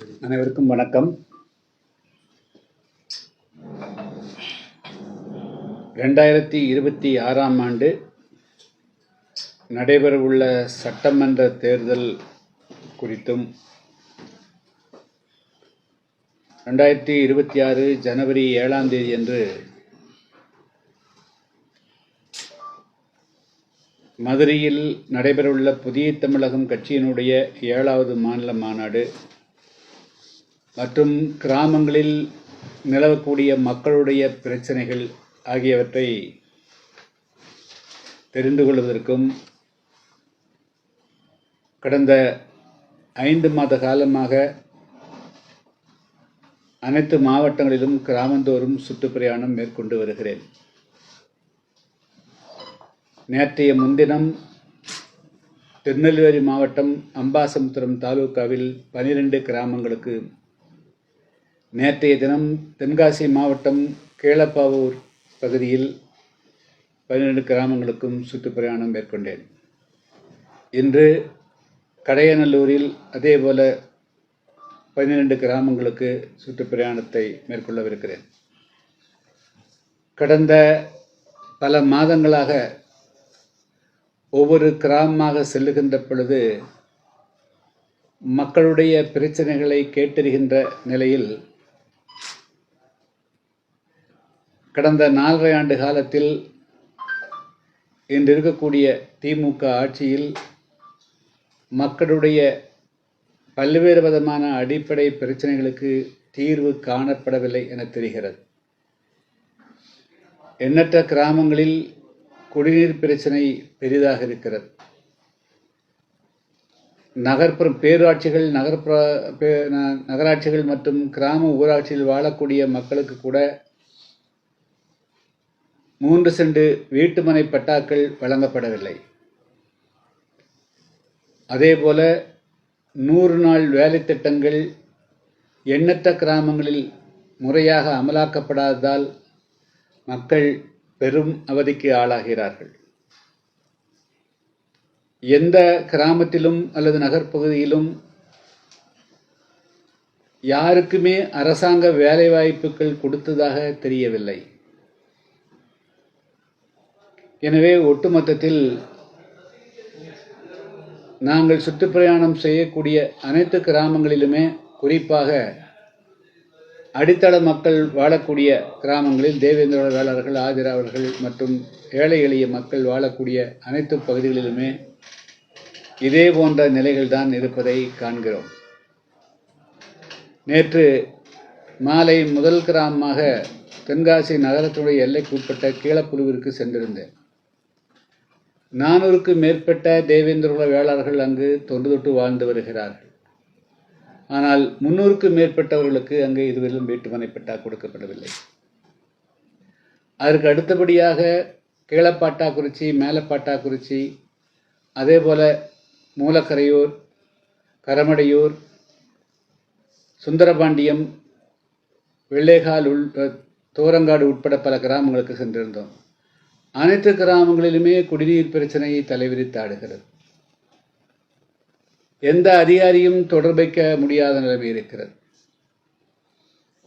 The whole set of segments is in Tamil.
அனைவருக்கும் வணக்கம். ரெண்டாயிரத்தி இருபத்தி ஆறாம் ஆண்டு நடைபெறவுள்ள சட்டமன்ற தேர்தல் குறித்தும் ரெண்டாயிரத்தி இருபத்தி ஆறு ஜனவரி ஏழாம் தேதி அன்று மதுரையில் நடைபெறவுள்ள புதிய தமிழகம் கட்சியினுடைய ஏழாவது மாநில மாநாடு மற்றும் கிராமங்களில் நிலவக்கூடிய மக்களுடைய பிரச்சனைகள் ஆகியவற்றை தெரிந்து கொள்வதற்கும் கடந்த ஐந்து மாத காலமாக அனைத்து மாவட்டங்களிலும் கிராமந்தோறும் சுற்றுப்பிரயாணம் மேற்கொண்டு வருகிறேன். நேற்றைய முன்தினம் திருநெல்வேலி மாவட்டம் அம்பாசமுத்திரம் தாலுகாவில் பனிரெண்டு கிராமங்களுக்கு நேற்றைய தினம் தென்காசி மாவட்டம் கேளப்பாவூர் பகுதியில் பன்னிரண்டு கிராமங்களுக்கும் சுற்றுப்பிரயாணம் மேற்கொண்டேன். இன்று கடையநல்லூரில் அதேபோல பதினெண்டு கிராமங்களுக்கு சுற்றுப்பிரயாணத்தை மேற்கொள்ளவிருக்கிறேன். கடந்த பல மாதங்களாக ஒவ்வொரு கிராமமாக செல்லுகின்ற பொழுது மக்களுடைய பிரச்சனைகளை கேட்டறிகின்ற நிலையில் கடந்த நாலரை ஆண்டு காலத்தில் இன்று இருக்கக்கூடிய திமுக ஆட்சியில் மக்களுடைய பல்வேறு விதமான அடிப்படை பிரச்சனைகளுக்கு தீர்வு காணப்படவில்லை என தெரிகிறது. எண்ணற்ற கிராமங்களில் குடிநீர் பிரச்சனை பெரிதாக இருக்கிறது. நகர்ப்புறம் பேராட்சிகள் நகர்ப்புற பே- ந- நகராட்சிகள் மற்றும் கிராம ஊராட்சியில் வாழக்கூடிய மக்களுக்கு கூட மூன்று செண்டு வீட்டுமனை பட்டாக்கள் வழங்கப்படவில்லை. அதேபோல நூறு நாள் வேலை திட்டங்கள் எண்ணற்ற கிராமங்களில் முறையாக அமலாக்கப்படாததால் மக்கள் பெரும் அவதிக்கு ஆளாகிறார்கள். எந்த கிராமத்திலும் அல்லது நகர்ப்பகுதியிலும் யாருக்குமே அரசாங்க வேலைவாய்ப்புகள் கொடுத்ததாக தெரியவில்லை. எனவே ஒட்டுமொத்தத்தில் நாங்கள் சுற்றுப்பிரயாணம் செய்யக்கூடிய அனைத்து கிராமங்களிலுமே குறிப்பாக அடித்தள மக்கள் வாழக்கூடிய கிராமங்களில் தேவேந்திர வேளாளர்கள் ஆதிராவர்கள் மற்றும் ஏழை எளிய மக்கள் வாழக்கூடிய அனைத்து பகுதிகளிலுமே இதே போன்ற நிலைகள்தான் இருப்பதை காண்கிறோம். நேற்று மாலை முதல் கிராமமாக தென்காசி நகரத்துடைய எல்லைக்குட்பட்ட கீழப்புழுவிற்கு சென்றிருந்தேன். நானூறுக்கு மேற்பட்ட தேவேந்திரகுல வேளாளர்கள் அங்கு தொன்று தொட்டு வாழ்ந்து வருகிறார்கள். ஆனால் முன்னூறுக்கு மேற்பட்டவர்களுக்கு அங்கு இதுவரையிலும் வீட்டுமனை பட்டா கொடுக்கப்படவில்லை. அதற்கு அடுத்தபடியாக கீழப்பாட்டாக்குறிச்சி மேலப்பாட்டாக்குறிச்சி அதே போல மூலக்கரையூர் கரமடையூர் சுந்தரபாண்டியம் வெள்ளேகால் உள் தோரங்காடு உட்பட பல கிராமங்களுக்கு சென்றிருந்தோம். அனைத்து கிராமங்களிலுமே குடிநீர் பிரச்சனையை தலைவிரித்தாடுகிறது எந்த அதிகாரியும் தொடர்பைக்க முடியாத நிலைமை இருக்கிறது.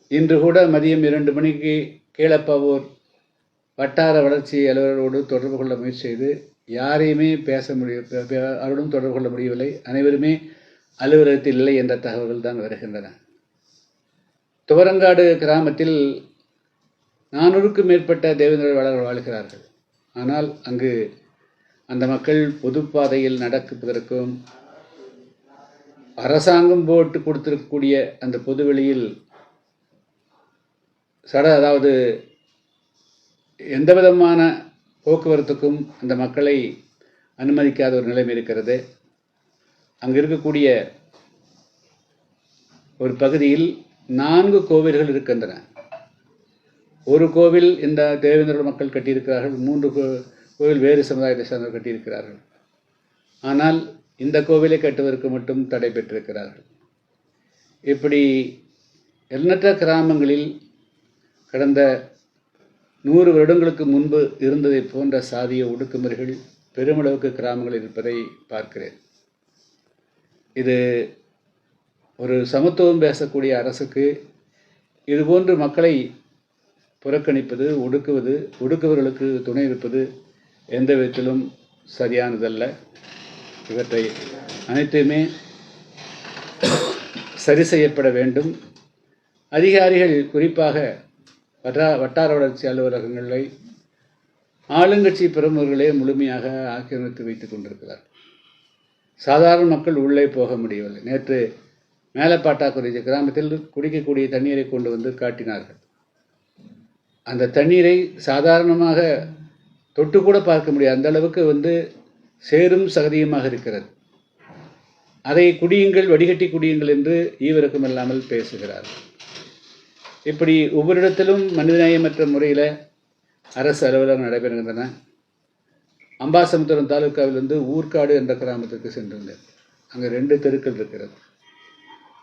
இன்று கூட மதியம் இரண்டு மணிக்கு கீழப்பவோர் வட்டார வளர்ச்சி அலுவலரோடு தொடர்பு கொள்ள முயற்சி செய்து யாரையுமே பேச முடிய அவருடன் தொடர்பு கொள்ள முடியவில்லை. அனைவருமே அலுவலகத்தில் இல்லை என்ற தகவல்கள் தான் வருகின்றன. துவரங்காடு கிராமத்தில் நானூறுக்கும் மேற்பட்ட தேவேந்திர வாழ்கிறார்கள். ஆனால் அங்கு அந்த மக்கள் பொதுப்பாதையில் நடக்குவதற்கும் அரசாங்கம் போட்டு கொடுத்திருக்கக்கூடிய அந்த பொதுவெளியில் சட அதாவது எந்த விதமான போக்குவரத்துக்கும் அந்த மக்களை அனுமதிக்காத ஒரு நிலைமை இருக்கிறது. அங்கு இருக்கக்கூடிய ஒரு பகுதியில் நான்கு கோவில்கள் இருக்கின்றன. ஒரு கோவில் இந்த தேவேந்திர மக்கள் கட்டியிருக்கிறார்கள் மூன்று கோவில் வேறு சமுதாயத்தை சார்ந்தவர் கட்டியிருக்கிறார்கள். ஆனால் இந்த கோவிலை கட்டுவதற்கு மட்டும் தடை பெற்றிருக்கிறார்கள். இப்படி எண்ணற்ற கிராமங்களில் கடந்த நூறு வருடங்களுக்கு முன்பு இருந்ததை போன்ற சாதிய ஒடுக்குமுறைகள் பெருமளவுக்கு கிராமங்கள் இருப்பதை பார்க்கிறேன். இது ஒரு சமத்துவம் பேசக்கூடிய அரசுக்கு இதுபோன்று மக்களை புறக்கணிப்பது ஒடுக்குவது ஒடுக்குவர்களுக்கு துணை இருப்பது எந்த விதத்திலும் சரியானதல்ல. இவற்றை அனைத்துமே சரி செய்யப்பட வேண்டும். அதிகாரிகள் குறிப்பாக வட்டா வட்டார வளர்ச்சி அலுவலகங்களை ஆளுங்கட்சி பிரமுகர்களே முழுமையாக ஆக்கிரமித்து வைத்துக் கொண்டிருக்கிறார். சாதாரண மக்கள் உள்ளே போக முடியவில்லை. நேற்று மேலப்பாட்டாக்குறிச்சி கிராமத்தில் குடிக்கக்கூடிய தண்ணீரை கொண்டு வந்து காட்டினார்கள். அந்த தண்ணீரை சாதாரணமாக தொட்டு கூட பார்க்க முடியாது. அந்த அளவுக்கு வந்து சேரும் சகதியுமாக இருக்கிறது. அதை குடியுங்கள் வடிகட்டி குடியுங்கள் என்று ஈவருக்கும் இல்லாமல் பேசுகிறார். இப்படி ஒவ்வொரு இடத்திலும் மனிதநேயமற்ற முறையில் அரசு அலுவலகம் நடைபெறுகின்றன. அம்பாசமுத்திரம் தாலுக்காவிலிருந்து ஊர்க்காடு என்ற கிராமத்துக்கு சென்றிருந்தேன் அங்கே ரெண்டு தெருக்கள் இருக்கிறது.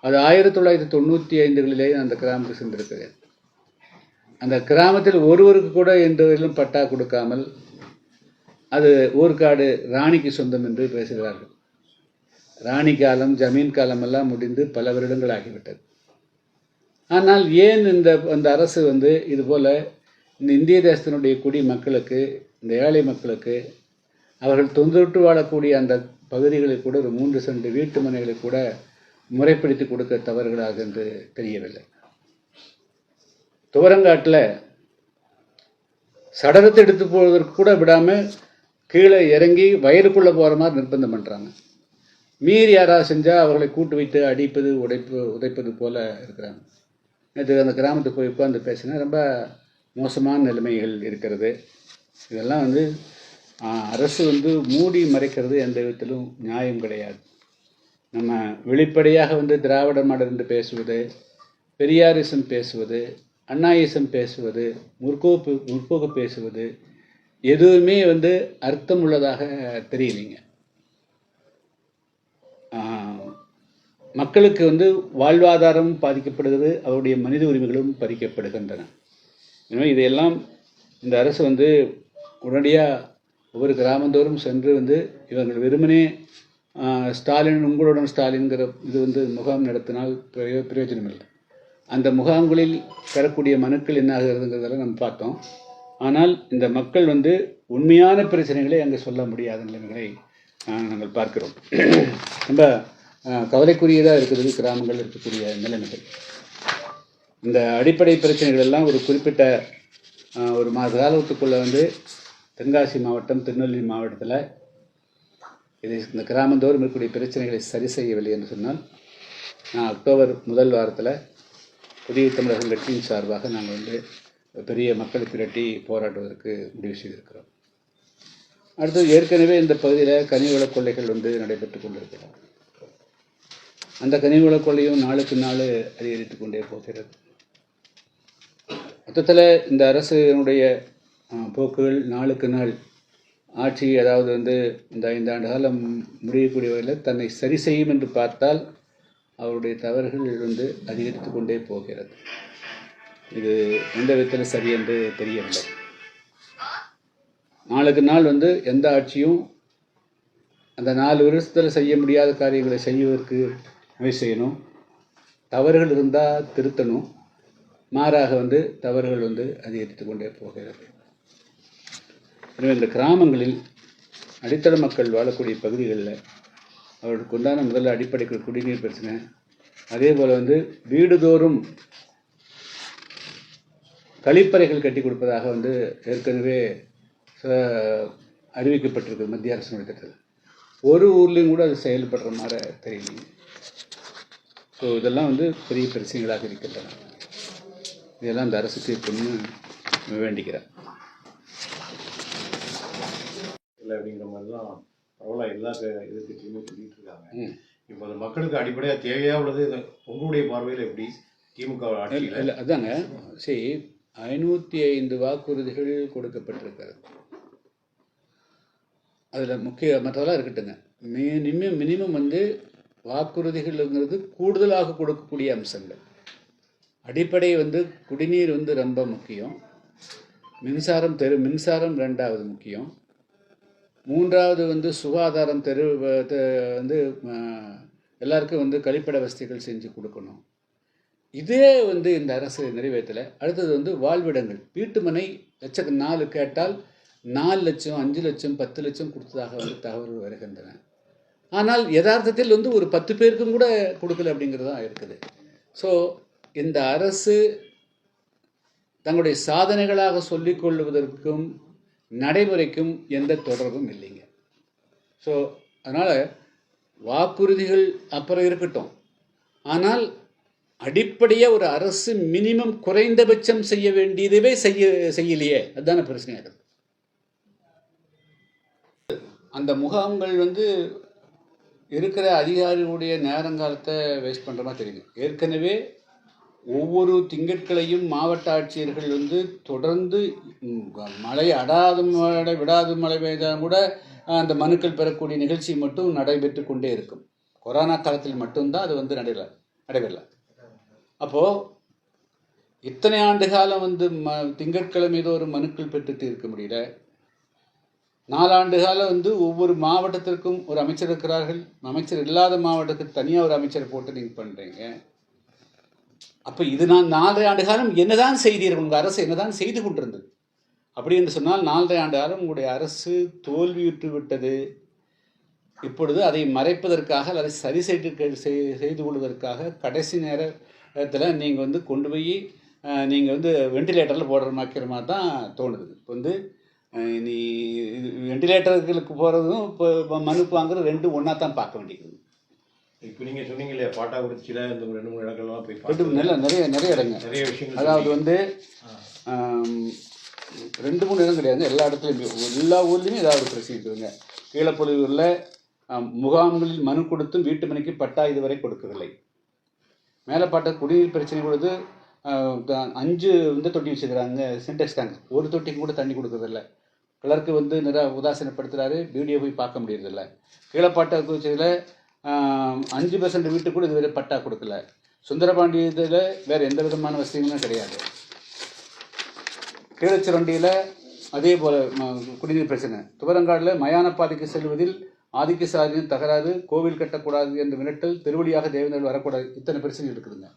அது ஆயிரத்தி தொள்ளாயிரத்தி தொண்ணூற்றி ஐந்துகளிலே அந்த கிராமத்துக்கு சென்றிருக்கிறேன். அந்த கிராமத்தில் ஒருவருக்கு கூட என்றும் பட்டா கொடுக்காமல் அது ஊர்க்காடு ராணிக்கு சொந்தம் என்று பேசுகிறார்கள். ராணி காலம் ஜமீன் காலம் எல்லாம் முடிந்து பல வருடங்கள் ஆகிவிட்டது. ஆனால் ஏன் இந்த அந்த அரசு வந்து இதுபோல் இந்த இந்திய தேசத்தினுடைய குடி மக்களுக்கு இந்த ஏழை மக்களுக்கு அவர்கள் தொந்தொட்டு வாழக்கூடிய அந்த பகுதிகளில் கூட ஒரு மூன்று சென்று வீட்டு மனைகளை கூட முறைப்படுத்தி கொடுக்க தவறுகளாக என்று தெரியவில்லை. துவரங்காட்டில் சடலத்தை எடுத்து போவதற்கு கூட விடாமல் கீழே இறங்கி வயலுக்குள்ளே போகிற மாதிரி நிர்பந்தம் பண்ணுறாங்க மீறி யாராவது செஞ்சால் அவர்களை கூட்டு வைத்து அடிப்பது உடைப்பு உதைப்பது போல் இருக்கிறாங்க. நேற்று அந்த கிராமத்துக்கு போய் உட்காந்து பேசினா ரொம்ப மோசமான நிலைமைகள் இருக்கிறது. இதெல்லாம் வந்து அரசு வந்து மூடி மறைக்கிறது எந்த விதத்திலும் நியாயம் கிடையாது. நம்ம வெளிப்படையாக வந்து திராவிட மாடல் என்று பேசுவது பெரியாரிசம் பேசுவது அண்ணாயிசம் பேசுவது முற்போக்கு முற்போக்கு பேசுவது எதுவுமே வந்து அர்த்தம் உள்ளதாக தெரியலைங்க மக்களுக்கு வந்து வாழ்வாதாரம் பாதிக்கப்படுகிறது அவருடைய மனித உரிமைகளும் பறிக்கப்படுகின்றன. எனவே இதையெல்லாம் இந்த அரசு வந்து உடனடியாக ஒவ்வொரு கிராமந்தோறும் சென்று வந்து இவர்கள் வெறுமனே ஸ்டாலின் உங்களுடன் ஸ்டாலின்கிற இது வந்து முகாம் நடத்தினால் பிரயோ பிரயோஜனம் இல்லை அந்த முகாம்களில் பெறக்கூடிய மனுக்கள் என்ன ஆகிறதுங்கிறதெல்லாம் நம்ம பார்த்தோம். ஆனால் இந்த மக்கள் வந்து உண்மையான பிரச்சனைகளை அங்கே சொல்ல முடியாத நிலைமைகளை நாங்கள் பார்க்கிறோம். ரொம்ப கவலைக்குரியதாக இருக்கிறது கிராமங்கள் இருக்கக்கூடிய நிலைமைகள். இந்த அடிப்படை பிரச்சனைகள் எல்லாம் ஒரு குறிப்பிட்ட ஒரு மாத காலத்துக்குள்ளே வந்து தென்காசி மாவட்டம் திருநெல்வேலி மாவட்டத்தில் இதை இந்த கிராமந்தோறும் இருக்கக்கூடிய பிரச்சனைகளை சரி செய்யவில்லை என்று சொன்னால் நான் அக்டோபர் முதல் வாரத்தில் புதிய தமிழகம் கட்சியின் சார்பாக நாங்கள் வந்து பெரிய மக்களை திரட்டி போராடுவதற்கு முடிவு செய்திருக்கிறோம். அடுத்தது ஏற்கனவே இந்த பகுதியில் கனிவள கொள்ளைகள் வந்து நடைபெற்று கொண்டிருக்கிறார் அந்த கனிவள கொள்ளையும் நாளுக்கு நாள் அதிகரித்து கொண்டே போகிறது. மொத்தத்தில் இந்த அரசினுடைய போக்குகள் நாளுக்கு நாள் ஆட்சி அதாவது வந்து இந்த ஐந்தாண்டு காலம் முடியக்கூடிய வகையில் தன்னை சரி செய்யும் என்று பார்த்தால் அவருடைய தவறுகள் வந்து அதிகரித்து கொண்டே போகிறது. இது எந்த விதத்தில் சரி என்று தெரியவில்லை. நாளுக்கு நாள் வந்து எந்த ஆட்சியும் அந்த நாலு வருஷத்தில் செய்ய முடியாத காரியங்களை செய்வதற்கு முயற்சி செய்யணும். தவறுகள் இருந்தால் திருத்தணும். மாறாக வந்து தவறுகள் வந்து அதிகரித்து கொண்டே போகிறது. எனவே இந்த கிராமங்களில் அடித்தள மக்கள் வாழக்கூடிய பகுதிகளில் அவர்களுக்கு உண்டான முதல்ல அடிப்படை குடிநீர் பிரச்சனை. அதே போல் வந்து வீடுதோறும் கழிப்பறைகள் கட்டி கொடுப்பதாக வந்து ஏற்கனவே ச- அறிவிக்கப்பட்டிருக்கு மத்திய அரசினுடைய திட்டத்தில் ஒரு ஊர்லேயும் கூட அது செயல்படுற மாதிரி தெரியலைங்க ஸோ இதெல்லாம் வந்து பெரிய பிரச்சனைகளாக இருக்கின்றன. இதெல்லாம் இந்த அரசுக்கு பொண்ணு வேண்டிக்கிறேன். இல்லை அப்படிங்கிற மாதிரிலாம் பரவாயில்ல எல்லா எதிர்க்கட்சியுமே சொல்லிட்டு இருக்காங்க. இப்போ அந்த மக்களுக்கு அடிப்படையாக தேவையா உள்ளது உங்களுடைய பார்வையில் எப்படி திமுக ஆட்சியில்? இல்லை அதாங்க. சரி ஐநூற்றி ஐந்து வாக்குறுதிகள் கொடுக்கப்பட்டிருக்கிறது. அதில் முக்கிய மற்றதெல்லாம் இருக்கட்டுங்க மினிமம் மினிமம் வந்து வாக்குறுதிகள்ங்கிறது கூடுதலாக கொடுக்கக்கூடிய அம்சங்கள். அடிப்படை வந்து குடிநீர் வந்து ரொம்ப முக்கியம். மின்சாரம் தெரு மின்சாரம் ரெண்டாவது முக்கியம். மூன்றாவது வந்து சுகாதாரம் தெரு வ- வந்து எல்லாருக்கும் வந்து கழிப்பிட வசதிகள் செஞ்சு கொடுக்கணும். இதே வந்து இந்த அரசு நிறைவேற்றலை. அடுத்தது வந்து வாழ்விடங்கள். வீட்டுமனை லட்ச நாலு கேட்டால் நாலு லட்சம் அஞ்சு லட்சம் பத்து லட்சம் கொடுத்ததாக வந்து தகவல்கள் வருகின்றன. ஆனால் யதார்த்தத்தில் வந்து ஒரு பத்து பேருக்கும் கூட கொடுக்கல அப்படிங்கிறது தான் இருக்குது. ஸோ இந்த அரசு தங்களுடைய சாதனைகளாக சொல்லிக் கொள்வதற்கும் நடைமுறைக்கும் எந்த தொடர்பும் இல்லைங்க. ஸோ அதனால் வாக்குறுதிகள் அப்புறம் இருக்கட்டும். ஆனால் அடிப்படையாக ஒரு அரசு மினிமம் குறைந்தபட்சம் செய்ய வேண்டியதவே செய்ய செய்யலையே. அதுதான பிரச்சனையாக இருக்குது. அந்த முகாம்கள் வந்து இருக்கிற அதிகாரிகளுடைய நேரங்காலத்தை வேஸ்ட் பண்ணுற மாதிரி தெரியுது. ஏற்கனவே ஒவ்வொரு திங்கட்களையும் மாவட்ட ஆட்சியர்கள் வந்து தொடர்ந்து மழை அடாது மழை விடாது மழை பெய்தாலும் கூட அந்த மனுக்கள் பெறக்கூடிய நிகழ்ச்சி மட்டும் நடைபெற்று கொண்டே இருக்கும். கொரோனா காலத்தில் மட்டும்தான் அது வந்து நடைபெற நடைபெறல. அப்போது இத்தனை ஆண்டு காலம் வந்து ம திங்கட்கிழமை ஏதோ ஒரு மனுக்கள் பெற்றுட்டு இருக்க முடியல. நாலாண்டு காலம் வந்து ஒவ்வொரு மாவட்டத்திற்கும் ஒரு அமைச்சர் இருக்கிறார்கள். அமைச்சர் இல்லாத மாவட்டத்துக்கு தனியாக ஒரு அமைச்சர் போட்டு நீங்கள் பண்ணுறீங்க அப்போ இது நான் நாலரை ஆண்டு காலம் என்னதான் செய்தீர்கள்? உங்கள் அரசு என்னதான் செய்து கொண்டிருந்தது? அப்படி என்று சொன்னால் நாலரை ஆண்டு காலம் உங்களுடைய அரசு தோல்வியுற்று விட்டது. இப்பொழுது அதை மறைப்பதற்காக அல்லது சரி செய்து செய்- செய்து கொள்வதற்காக கடைசி நேரத்தில் நீங்கள் வந்து கொண்டு போய் நீங்கள் வந்து வெண்டிலேட்டரில் போடுற மாக்கிற மாதிரி தான் தோணுது. இப்போ வந்து நீ வெண்டிலேட்டர்களுக்கு போகிறதும் இப்போ மனுப்பு வாங்குறது ரெண்டும் ஒன்றா தான் பார்க்க வேண்டியது. இப்போ நீங்க சொன்னீங்க இல்லையா பாட்டாக்குறிச்சியில இந்த ரெண்டு மூணு இடங்கள்லாம் போய் ரெண்டு நல்ல நிறைய நிறைய இடங்க. நிறைய விஷயங்கள் அதாவது. வந்து ரெண்டு மூணு இடம் கிடையாது. எல்லா இடத்துலையுமே எல்லா ஊர்லேயுமே ஏதாவது பிரச்சனை இருக்குதுங்க. கீழப்பொழியூரில் முகாம்களில் மனு கொடுத்தும் வீட்டு மனைக்கு பட்டா இதுவரை கொடுக்கவில்லை. மேலப்பாட்ட குடிநீர் பிரச்சனை கொடுத்து அஞ்சு வந்து தொட்டி வச்சுக்கிறாங்க சின்டெக்ஸ் டேங்க் ஒரு தொட்டிக்கு கூட தண்ணி கொடுக்கறதில்ல. கிளர்க்கு வந்து நிறைய உதாசீனப்படுத்துறாரு வீடியோ போய் பார்க்க முடியறதில்ல. கீழப்பாட்ட குறிச்சியில் அஞ்சு பெர்சன்ட் வீட்டுக்கு கூட இதுவரை பட்டா கொடுக்கல. சுந்தரபாண்டி இதில் வேறு எந்த விதமான வசதிகளும் கிடையாது. கீழச்சிரண்டியில் அதே போல் குடிநீர் பிரச்சனை. துவரங்காடில் மயான பாதைக்கு செல்வதில் ஆதிக்க சாதியின் தகராறு கோவில் கட்டக்கூடாது என்ற மிரட்டல் திருவடியாக தேவேந்திரன் வரக்கூடாது. இத்தனை பிரச்சனை இருக்குதுங்க.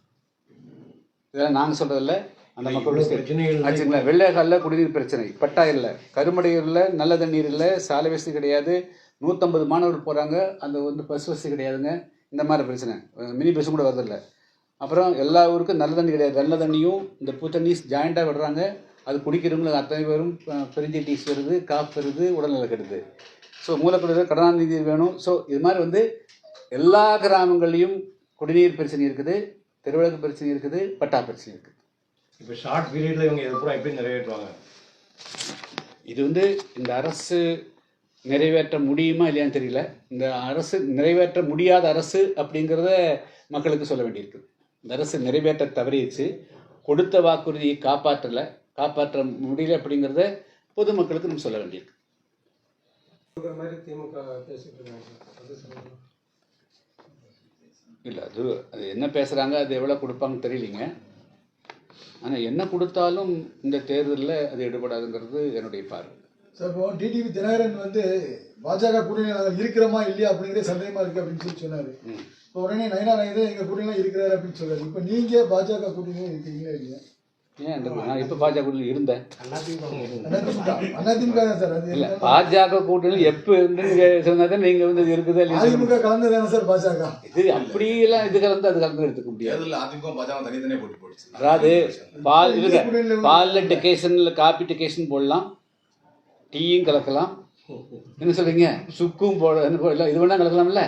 இதெல்லாம் நாங்கள் சொல்கிறதில்ல அந்த மக்களுடைய ஆச்சுங்களா? வெள்ளைக்காலில் குடிநீர் பிரச்சனை. பட்டா இல்லை. கருமடையூரில் நல்ல தண்ணீர் இல்லை. சாலை வசதி கிடையாது. நூற்றம்பது மாணவர்கள் போகிறாங்க அந்த வந்து பஸ் வசதி கிடையாதுங்க. இந்த மாதிரி பிரச்சனை. மினி பஸ்ஸும் கூட வரதில்லை. அப்புறம் எல்லா ஊருக்கும் நல்ல தண்ணி கிடையாது. நல்ல தண்ணியும் இந்த பூ தண்ணி ஜாயிண்டாக விடுறாங்க. அது குடிக்கிறவங்களுக்கு அத்தனை பேரும் பெருஞ்சீட்டிஸ் வருது காப்பு வருது உடல்நல கெடுது. ஸோ மூலக்குடியில் கடனாநிதி வேணும். ஸோ இது மாதிரி வந்து எல்லா கிராமங்கள்லேயும் குடிநீர் பிரச்சனை இருக்குது. தெருவிளக்கு பிரச்சனை இருக்குது. பட்டா பிரச்சனை இருக்குது. இப்போ ஷார்ட் பீரியட்ல இவங்க பூரா எப்படி நிறைவேற்றுவாங்க? இது வந்து இந்த அரசு நிறைவேற்ற முடியுமா இல்லையான்னு தெரியல. இந்த அரசு நிறைவேற்ற முடியாத அரசு அப்படிங்கிறத மக்களுக்கு சொல்ல வேண்டியிருக்கு. இந்த அரசு நிறைவேற்ற தவறிடுச்சு. கொடுத்த வாக்குறுதியை காப்பாற்றலை. காப்பாற்ற முடியல அப்படிங்கிறத பொதுமக்களுக்கு நம்ம சொல்ல வேண்டியிருக்கு. இல்லை அது அது என்ன பேசுகிறாங்க அது எவ்வளோ கொடுப்பாங்கன்னு தெரியலிங்க. ஆனால் என்ன கொடுத்தாலும் இந்த தேர்தலில் அது எடுபடாதுங்கிறது என்னுடைய பார்வை. சார் இப்போ டிடிவி தினகரன் வந்து பாஜக கூட்டணியில் நாங்கள் இருக்கிறோமா இல்லையா அப்படிங்கிறதே சந்தேகமா இருக்கு அப்படின்னு சொல்லி சொன்னாரு. இப்போ உடனே நயனா நாயுடு எங்க கூட்டணிலாம் இருக்கிறாரு அப்படின்னு சொல்றாரு. இப்போ நீங்க பாஜக கூட்டணியில் இருக்கீங்களா இல்லையா ஏன் இந்த நான் இப்போ பாஜகவில் இருந்தேன். அதிமுக அதிமுக தான் சார். அது இல்ல பாஜக கூட்டணியில் எப்போ இருந்து நீங்க சொன்னதை நீங்க வந்து இது இருக்குதா. அதிமுக கலந்ததானே சார் பாஜக. இது அப்படியெல்லாம் இது கலந்து அது கலந்து எடுத்துக்க முடியாது. அதாவது பால் கூட்டணியில பாலில் டெக்கேஷனில் காப்பி டெக்கேஷன் போடலாம். டீயும் கலக்கலாம். என்ன சொல்றீங்க? சுக்கும் போட இல்லை இது வேணா கலக்கலாம்ல?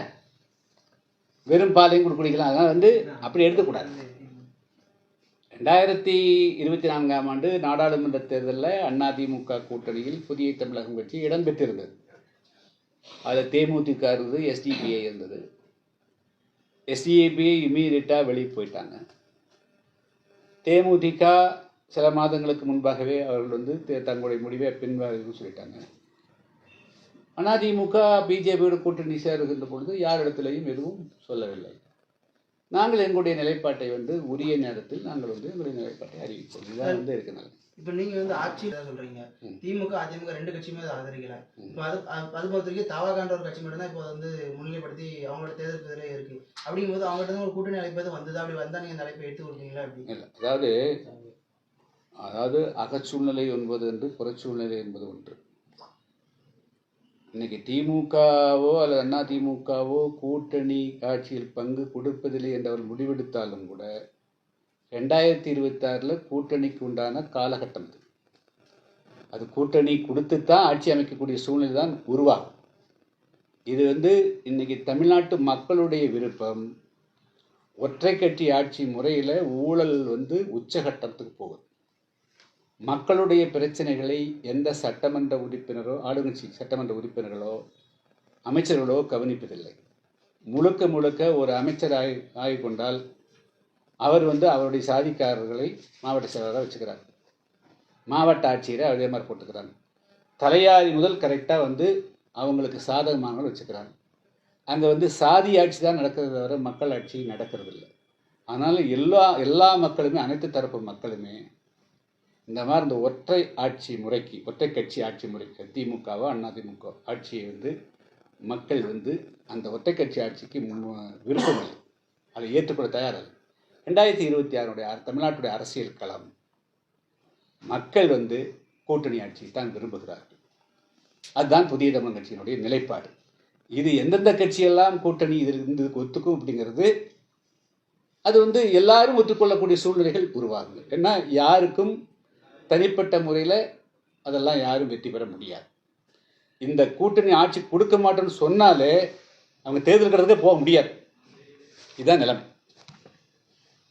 வெறும் பாலையும் கூட குடிக்கலாம். அதனால் வந்து அப்படி எடுக்கக்கூடாது. ரெண்டாயிரத்தி இருபத்தி நான்காம் ஆண்டு நாடாளுமன்ற தேர்தலில் அதிமுக கூட்டணியில் புதிய தமிழகம் கட்சி இடம்பெற்றிருந்தது அதில் தேமுதிக இருந்தது எஸ்டிபிஐ இருந்தது. எஸ்டிஏபிஐ இமீடியட்டாக வெளியே போயிட்டாங்க. தேமுதிக சில மாதங்களுக்கு முன்பாகவே அவர்கள் வந்து தங்களுடைய முடிவை பின்வாங்கன்னு சொல்லிட்டாங்க. அதிமுக பிஜேபியோட கூட்டணி சேருகின்ற பொழுது யாரிடத்திலையும் எதுவும் சொல்லவில்லை. நாங்கள் எங்களுடைய நிலைப்பாட்டை வந்து உரிய நேரத்தில் நாங்கள் வந்து எங்களுடைய நிலைப்பாட்டை அறிவிப்போம். இதுதான் வந்து இருக்கு நல்லது. இப்போ நீங்க வந்து ஆட்சி சொல்றீங்க. ம். திமுக அதிமுக ரெண்டு கட்சியுமே அதை ஆதரிக்கல. இப்போ அது அது அது பொறுத்த வரைக்கும் தவாகான்ற ஒரு கட்சி மட்டும்தான் இப்போ வந்து முன்னிலைப்படுத்தி அவங்களோட தேர்தல் இதிலே இருக்கு. அப்படிங்கும்போது அவங்ககிட்ட ஒரு கூட்டணி அழைப்பது வந்ததா? அப்படி வந்தா நீங்க அந்த அழைப்பை எடுத்து கொடுப்பீங்களா? அப்படி. இல்லை. அதாவது அதாவது அகச்சூழ்நிலை என்பது என்று புறச்சூழ்நிலை என்பது ஒன்று. இன்னைக்கு திமுகவோ அல்லது அண்ணா திமுகவோ கூட்டணி ஆட்சியில் பங்கு கொடுப்பதில்லை என்றவர் முடிவெடுத்தாலும் கூட ரெண்டாயிரத்தி இருபத்தாறில் கூட்டணிக்கு உண்டான காலகட்டம் இது. அது கூட்டணி கொடுத்து தான் ஆட்சி அமைக்கக்கூடிய சூழ்நிலை தான் உருவாகும். இது வந்து இன்னைக்கு தமிழ்நாட்டு மக்களுடைய விருப்பம் ஒற்றை கட்சி ஆட்சி முறையில் ஊழல் வந்து உச்சகட்டத்துக்கு போகுது. மக்களுடைய பிரச்சனைகளை எந்த சட்டமன்ற உறுப்பினரோ ஆளுங்கட்சி சட்டமன்ற உறுப்பினர்களோ அமைச்சர்களோ கவனிப்பதில்லை. முழுக்க முழுக்க ஒரு அமைச்சர் ஆகி ஆகி கொண்டால் அவர் வந்து அவருடைய சாதிக்காரர்களை மாவட்ட செயலராக வச்சுக்கிறார். மாவட்ட ஆட்சியரை அதே மாதிரி போட்டுக்கிறாங்க. தலையாரி முதல் கரெக்டாக வந்து அவங்களுக்கு சாதகமானவர் வச்சுக்கிறாங்க. அங்கே வந்து சாதி ஆட்சி தான் நடக்கிறத தவிர மக்கள் ஆட்சி நடக்கிறது இல்லை அதனால் எல்லா எல்லா மக்களுமே அனைத்து தரப்பு மக்களுமே இந்த மாதிரி இந்த ஒற்றை ஆட்சி முறைக்கு ஒற்றை கட்சி ஆட்சி முறைக்கு திமுகவோ அதிமுக ஆட்சியை வந்து மக்கள் வந்து அந்த ஒற்றை கட்சி ஆட்சிக்கு முன் விருப்பம் இல்லை. அதை ஏற்றுக்கொள்ள தயாரில்லை ரெண்டாயிரத்தி இருபத்தி ஆறுடைய தமிழ்நாட்டுடைய அரசியல் களம் மக்கள் வந்து கூட்டணி ஆட்சியை தான் விரும்புகிறார்கள். அதுதான் புதிய தமிழ் கட்சியினுடைய நிலைப்பாடு. இது எந்தெந்த கட்சியெல்லாம் கூட்டணி இது இருந்து ஒத்துக்கும் அப்படிங்கிறது அது வந்து எல்லாரும் ஒத்துக்கொள்ளக்கூடிய சூழ்நிலைகள் உருவாகுது. ஏன்னா யாருக்கும் தனிப்பட்ட முறையில் அதெல்லாம் யாரும் வெற்றி பெற முடியாது. இந்த கூட்டணி ஆட்சி கொடுக்க மாட்டேன்னு சொன்னாலே அவங்க தேர்தல் போக முடியாது. இதுதான் நிலைமை.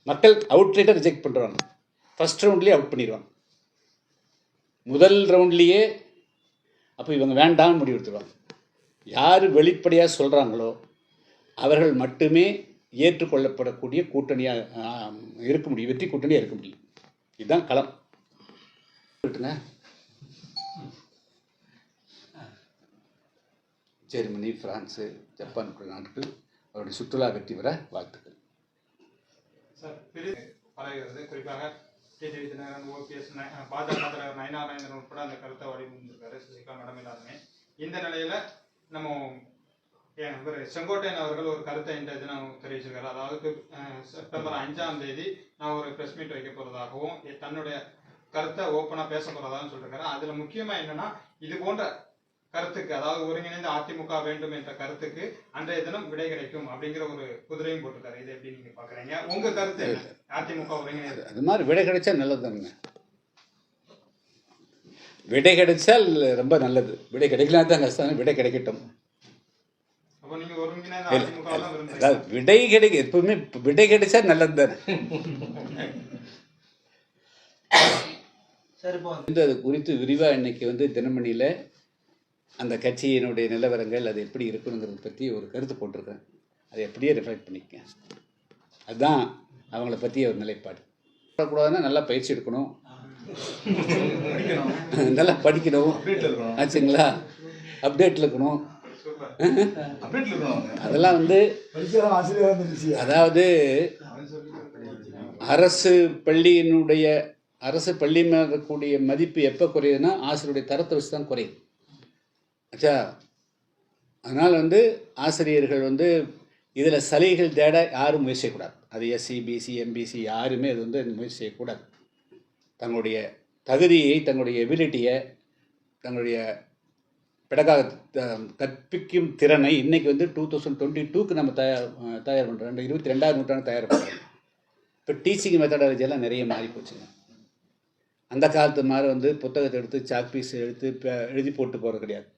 மக்கள் அவுட்லேட்டாக ரிஜெக்ட் பண்ணுறாங்க ஃபஸ்ட் ரவுண்ட்லேயே அவுட் பண்ணிடுவாங்க. முதல் ரவுண்ட்லேயே அப்போ இவங்க வேண்டாம்னு முடிவு எடுத்துருவாங்க. யார் வெளிப்படையாக சொல்கிறாங்களோ அவர்கள் மட்டுமே ஏற்றுக்கொள்ளப்படக்கூடிய கூட்டணியாக இருக்க முடியும். வெற்றி கூட்டணியாக இருக்க முடியும். இதுதான் களம். ஜெர்மனி பிரான்ஸு ஜப்பான் போன்ற நாட்கள் அவருடைய சுற்றுலா வெற்றி பெற வாழ்த்துக்கள். சார் பெரிய பரவுகிறது குறிப்பாக டிடிவி தினகரன் ஓபிஎஸ் பாஜக தலைவர் நயனாராயணன் உட்பட அந்த கருத்தை வடிவமைச்சிருக்காரு சசிகலா மேடம் எல்லாருமே இந்த நிலையில நம்ம ஏன் இவர் செங்கோட்டையன் அவர்கள் ஒரு கருத்தை இன்றைய தினம் தெரிவிச்சிருக்காரு. அதாவது செப்டம்பர் அஞ்சாம் தேதி நான் ஒரு ப்ரெஸ் மீட் வைக்க போறதாகவும் தன்னுடைய கருத்தை ஓப்பனா பேச போறதாகவும் சொல்லிருக்காரு. அதுல முக்கியமா என்னன்னா இது போன்ற கருத்துக்கு அதாவது ஒருங்கிணைந்த அதிமுக வேண்டும் என்ற கருத்துக்கு அன்றைய தினம் விடை கிடைக்கும் அப்படிங்கிற ஒரு குதிரையும் போட்டிருக்காரு. இதை எப்படி நீங்க பாக்குறீங்க உங்க கருத்து என்ன? அதிமுக ஒருங்கிணைந்த அது மாதிரி விடை கிடைச்சா நல்லது தானுங்க விடை கிடைச்சால் ரொம்ப நல்லது. விடை கிடைக்கலாம் தான் கஷ்டம். விடை கிடைக்கட்டும். அப்போ நீங்க ஒருங்கிணைந்த அதிமுக தான் விரும்புறீங்க. அதாவது விடை கிடைக்க எப்பவுமே விடை கிடைச்சா நல்லது தானே வந்து வந்து அது குறித்து விரிவாக இன்னைக்கு வந்து தினமணியில் அந்த கட்சியினுடைய நிலவரங்கள் அது எப்படி இருக்கணுங்கிறத பற்றி ஒரு கருத்து போட்டிருக்கேன். அதை அப்படியே ரிஃப்ளெக்ட் பண்ணிக்கங்க. அதுதான் அவங்கள பற்றிய ஒரு நிலைப்பாடு. கூடாதுன்னா நல்லா பயிற்சி எடுக்கணும். நல்லா படிக்கணும். அப்டேட்ல இருக்கணும். ஆச்சுங்களா? அப்டேட்டில் இருக்கணும். அதெல்லாம் வந்து அதாவது அரசு பள்ளியினுடைய அரசு பள்ளி மேல இருக்கக்கூடிய மதிப்பு எப்போ குறையுதுன்னா ஆசிரியருடைய தரத்தை வச்சு தான் குறையுது. ஆச்சா அதனால் வந்து ஆசிரியர்கள் வந்து இதில் சலுகைகள் தேட யாரும் முயற்சி செய்யக்கூடாது. அது எஸ்சி பிசி எம்பிசி யாருமே அது வந்து முயற்சி செய்யக்கூடாது. தங்களுடைய தகுதியை தங்களுடைய எபிலிட்டியை தங்களுடைய பெடகாக கற்பிக்கும் திறனை இன்றைக்கி வந்து டூ தௌசண்ட் டுவெண்ட்டி டூக்கு நம்ம தயார் தயார் பண்ணுறோம் ரெண்டு இருபத்தி ரெண்டாவது நூற்றாண்டு தயார் பண்ணுறோம் இப்போ டீச்சிங் மெத்தடாலஜி எல்லாம் நிறைய மாறி போச்சுங்க அந்த காலத்து மாதிரி வந்து புத்தகத்தை எடுத்து சாக் பீஸ் எடுத்து எழுதி போட்டு போகிறது கிடையாது.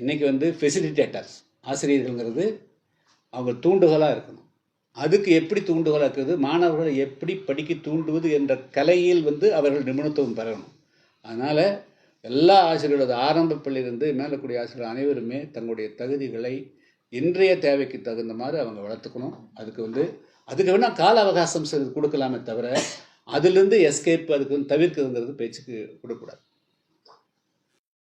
இன்றைக்கி வந்து ஃபெசிலிட்டேட்டர்ஸ் ஆசிரியர்கள்ங்கிறது அவங்க தூண்டுகோலாக இருக்கணும். அதுக்கு எப்படி தூண்டுகோலாக இருக்கிறது மாணவர்களை எப்படி படிக்க தூண்டுவது என்ற கலையில் வந்து அவர்கள் நிபுணத்துவம் பெறணும். அதனால் எல்லா ஆசிரியர்களோட ஆரம்ப பள்ளியிலிருந்து மேலக்கூடிய ஆசிரியர்கள் அனைவருமே தங்களுடைய தகுதிகளை இன்றைய தேவைக்கு தகுந்த மாதிரி அவங்க வளர்த்துக்கணும். அதுக்கு வந்து அதுக்கு வேணால் கால அவகாசம் கொடுக்கலாமே தவிர அதுலேருந்து எஸ்கேப் அதுக்கு வந்து தவிர்க்கிறதுங்கிறது பேச்சுக்கு கொடுக்கக்கூடாது